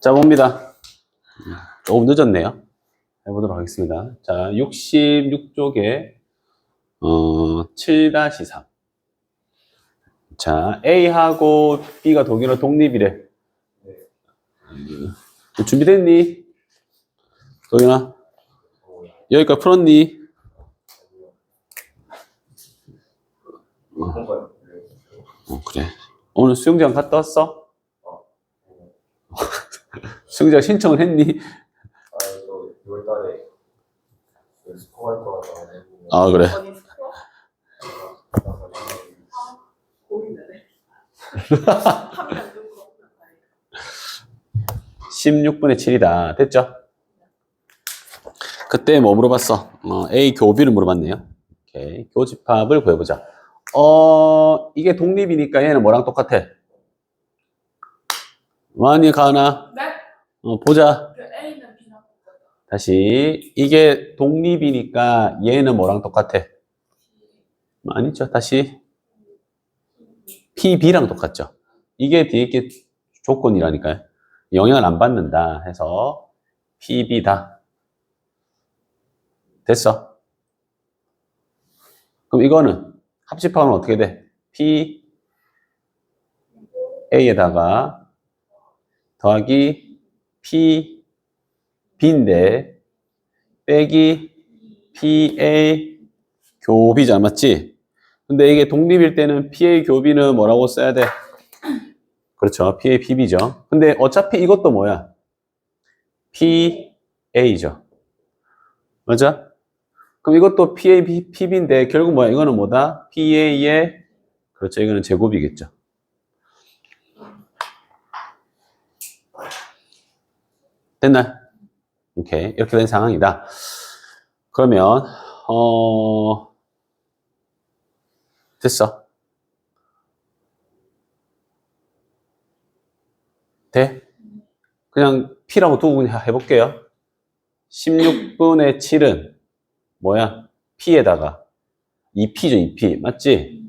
자, 봅니다. 조금 늦었네요. 해보도록 하겠습니다. 자, 66쪽에, 어, 7-3. 자, A하고 B가 독일어 독립이래. 음, 준비됐니? 도윤아? 여기까지 풀었니? 어, 그래. 오늘 수영장 갔다 왔어? 수영장 신청을 했니? 아, 저 6월 달에 그 스포 할 거라서 아, 그래. 어디 스포? 고민되네. 하면 안 되고. 16분의 7이다. 됐죠? 그때 뭐 물어봤어? 어, A 교비를 물어봤네요. 오케이. 교집합을 구해보자. 어, 이게 독립이니까 얘는 뭐랑 똑같아? 많이 가나? 네? 어, 보자. 그. 다시. 이게 독립이니까 얘는 뭐랑 똑같아? 아니죠. 다시. PB랑 똑같죠. 이게 뒤에 게 조건이라니까요. 영향을 안 받는다 해서 PB다. 됐어. 그럼 이거는 합집합은 어떻게 돼? P A에다가 더하기 P B인데 빼기 PA 교비잖아 맞지? 근데 이게 독립일 때는 PA 교비는 뭐라고 써야 돼? 그렇죠. PA PB죠. 근데 어차피 이것도 뭐야? PA죠. 맞아? 그럼 이것도 PA PB인데 결국 뭐야? 이거는 뭐다? PA의 그렇죠. 이거는 제곱이겠죠. 됐나? 오케이. 이렇게 된 상황이다. 그러면 어 됐어. 돼? 그냥 P라고 두고 그냥 해볼게요. 16분의 7은 뭐야? P에다가 2P죠, 2P. 맞지?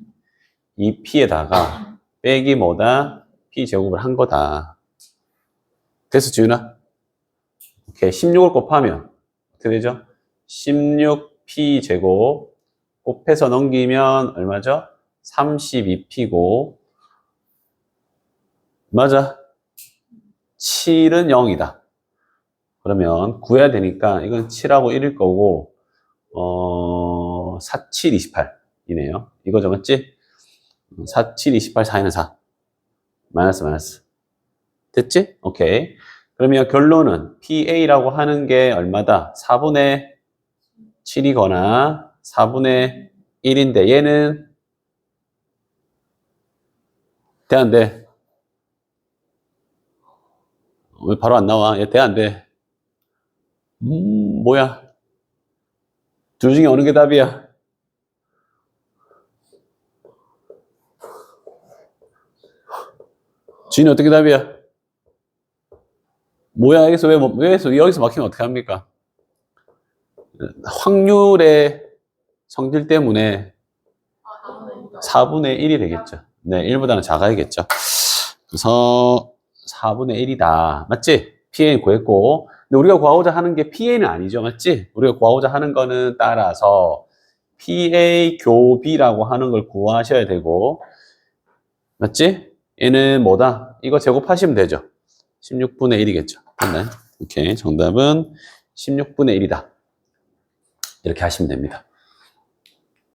2P에다가 빼기 뭐다? P 제곱을 한 거다. 됐어, 지훈아? 오케이. 16을 곱하면 어떻게 되죠? 16P 제곱 곱해서 넘기면 얼마죠? 32P고 맞아. 7은 0이다. 그러면 구해야 되니까 이건 7하고 1일 거고 어, 4, 7, 28이네요. 이거죠, 맞지? 4, 7, 28 사이는 4. 마이너스, 마이너스. 됐지? 오케이. 그러면 결론은 PA라고 하는 게 얼마다? 4분의 7이거나 4분의 1인데 얘는 돼, 안 돼? 왜 바로 안 나와? 얘 돼, 안 돼? 음, 뭐야? 둘 중에 어느 게 답이야? 주인이 어떻게 답이야? 뭐야, 여기서 왜, 뭐- 왜, 여기서, 여기서 막히면 어떻게 합니까? 확률의 성질 때문에 아, 나는 4분의 1이 되겠죠. 네, 1보다는 작아야겠죠. 그래서 4분의 1이다. 맞지? PA 구했고. 근데 우리가 구하고자 하는 게 PA는 아니죠. 맞지? 우리가 구하고자 하는 거는 따라서 PA 교비라고 하는 걸 구하셔야 되고. 맞지? 얘는 뭐다? 이거 제곱하시면 되죠. 16분의 1이겠죠. 됐나요? 오케이. 정답은 16분의 1이다. 이렇게 하시면 됩니다.